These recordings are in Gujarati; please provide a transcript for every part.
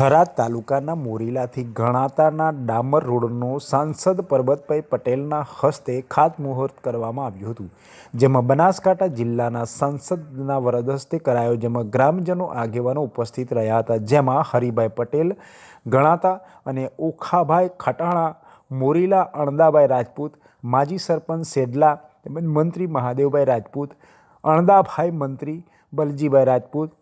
થરાદ તાલુકાના મોરીલાથી ગણાતાના ડામર રોડનો સાંસદ પરબતભાઈ પટેલના હસ્તે ખાતમુહૂર્ત કરવામાં આવ્યું હતું, જેમાં બનાસકાંઠા જિલ્લાના સાંસદના વરદ હસ્તે કરાયો, જેમાં ગ્રામજનો આગેવાનો ઉપસ્થિત રહ્યા હતા, જેમાં હરિભાઈ પટેલ, ગણાતા અને ઓખાભાઈ ખટાણા, મોરીલા અણદાભાઈ રાજપૂત, માજી સરપંચ સેડલા, તેમજ મંત્રી મહાદેવભાઈ રાજપૂત, અણદાભાઈ મંત્રી બલજીભાઈ રાજપૂત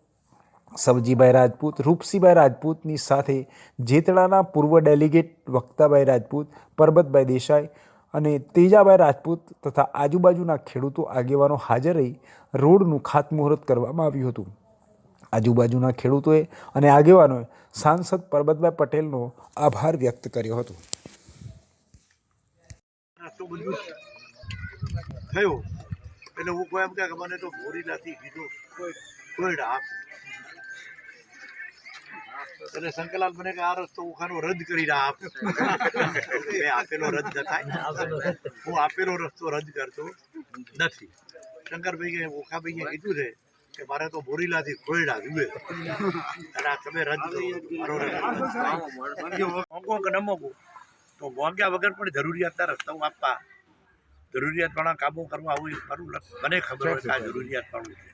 સવજીભાઈ રાજપૂત, રૂપસીભાઈ રાજપૂતની સાથે જેતડાના પૂર્વ ડેલિગેટ વક્તાભાઈ રાજપૂત, પરબતભાઈ દેસાઈ અને તેજાભાઈ રાજપૂત તથા આજુબાજુના ખેડૂતો આગેવાનો હાજર રહી રોડનું ખાતમુહૂર્ત કરવામાં આવ્યું હતું. આજુબાજુના ખેડૂતોએ અને આગેવાનોએ સાંસદ પરબતભાઈ પટેલનો આભાર વ્યક્ત કર્યો હતો. થયો. એટલે હું કોઈ એમ કે મને તો ભોરી નથી કીધું. કોઈ કોઈ એટલે શંકરલાલ મને કે આ રસ્તો ઉખાનો રદ કરીને આપ. મેં આપેલો રદ ન થાય. હું આપેલો રસ્તો રદ કરતો નથી. શંકરભાઈ કે ઓખાભાઈએ કીધું છે કે મારે તો બોરીલાથી ખોયડા જુએ. અને આ તમે રદ કરો. મોંઘો કે ન મોંઘો? તો મોંઘ્યા વગર પણ જરૂરિયાતના રસ્તાઓ આપવા. જરૂરિયાતવાળા કાબુ કરવા આવું મારું મને ખબર હોય કે આ જરૂરિયાતવાળું છે.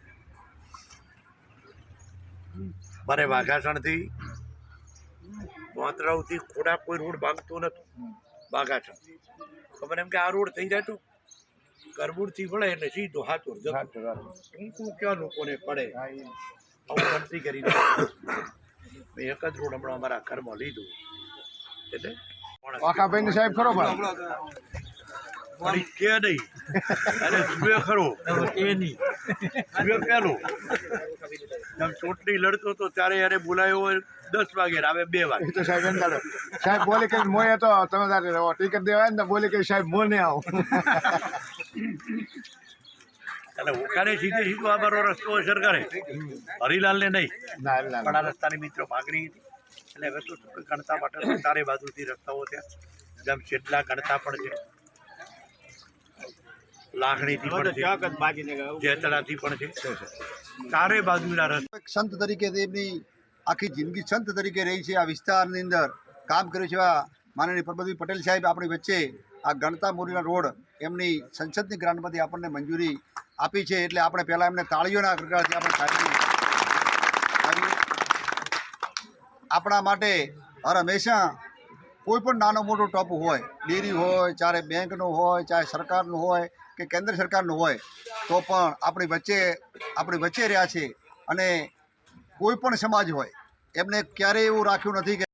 મારે વાઘાસણથી મોતરાવથી ખોડા કોઈ રોડ ભાગતો નહોતો. વાઘાસણ. ખબર એમ કે આ રોડ થઈ જાય તો કરબૂરથી પડે એટલે સીધો જતો. ટૂંકું ક્યાં લોકોને પડે? આવું ગણતરી કરીને મેં એક જ રોડ હમણાં અમારા ઘરમાં લીધું. એટલે વાખાભાઈ સાહેબ ખરો પણ કે નહીં. અરે જુએ ખરો. એ નહીં. જુએ પેલો. જેમ ચૂંટણી લડતો તો ત્યારે યારે બોલાયો હોય દસ વાગે ને આવે બે વાગે. તો સાહેબ એમ કાઢો સાહેબ બોલે કે મોય તો તમે તારે રહો ટિકિટ દેવાય ને બોલે કે સાહેબ મોને આવો. એટલે ઓખાને સીધે સીધો આ મારો રસ્તો અસર કરે. હરિલાલને નહીં. ના ના. પણ આ રસ્તાની મિત્રો માગણી હતી. એટલે હવે તો ગણતા માટે તારે બાજુથી રસ્તાઓ ત્યાં જેમ છેટલા ગણતા પણ છે. લાખણીથી પણ છે. જેતડાથી પણ છે. ચારે બાજુના રસ્તા. સંત તરીકે તેમની આખી જિંદગી સંત તરીકે રહી છે આ વિસ્તારની અંદર. કામ કર્યું છે એવા માનનીય પરબતભાઈ પટેલ સાહેબ આપણી વચ્ચે આ ગણતા મોરીના રોડ એમની સંસદની ગ્રાન્ટમાંથી આપણને મંજૂરી આપી છે એટલે આપણે પહેલાં એમને તાળીઓના ગણગડાટથી આપણે સારી આપણા માટે હર હંમેશા કોઈ પણ નાનો મોટો ટોપ હોય ડેરી હોય ચાહે બેંકનો હોય ચાહે સરકારનું હોય કે કેન્દ્ર સરકારનું હોય, તો પણ આપણી વચ્ચે આપણી વચ્ચે રહ્યા છે. અને કોઈ પણ સમાજ હોય, એમને ક્યારેય એવું રાખ્યું નથી કે